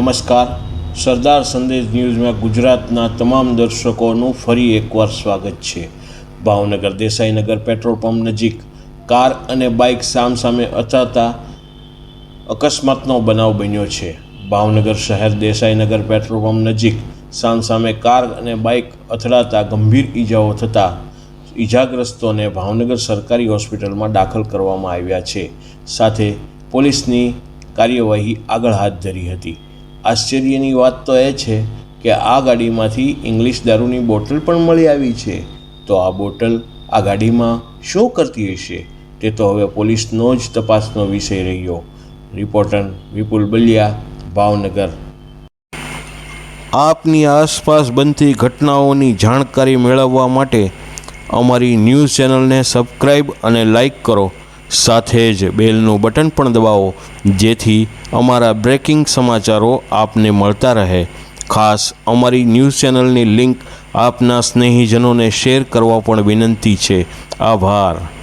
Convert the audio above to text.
નમસ્કાર. સરદાર સંદેશ ન્યૂઝમાં ગુજરાતના તમામ દર્શકોનું ફરી એકવાર સ્વાગત છે. ભાવનગર, દેસાઈનગર પેટ્રોલ પંપ નજીક કાર અને બાઇક સામસામે અથડાતા અકસ્માતનો બનાવ બન્યો છે. ભાવનગર શહેર, દેસાઈનગર પેટ્રોલ પંપ નજીક સામસામે કાર અને બાઇક અથડાતા ગંભીર ઈજાઓ થતાં ઈજાગ્રસ્તોને ભાવનગર સરકારી હોસ્પિટલમાં દાખલ કરવામાં આવ્યા છે. સાથે પોલીસની કાર્યવાહી આગળ હાથ ધરી હતી. આશ્ચર્યની વાત તો એ છે કે આ ગાડીમાંથી ઇંગ્લિશ દારૂની બોટલ પણ મળી આવી છે. તો આ બોટલ આ ગાડીમાં શું કરતી હશે? તે તો હવે પોલીસનો જ તપાસનો વિષય રહ્યો. રિપોર્ટર વિપુલ બલિયા, ભાવનગર. આપની આસપાસ બનતી ઘટનાઓની જાણકારી મેળવવા માટે અમારી ન્યૂઝ ચેનલને સબસ્ક્રાઈબ અને લાઈક કરો. સાથે જ બેલનું બટન પણ દબાવો, જેથી અમારા બ્રેકિંગ સમાચારો આપને મળતા રહે. ખાસ અમારી ન્યૂઝ ચેનલની લિંક આપના સ્નેહીજનોને શેર કરવા પણ વિનંતી છે. આભાર.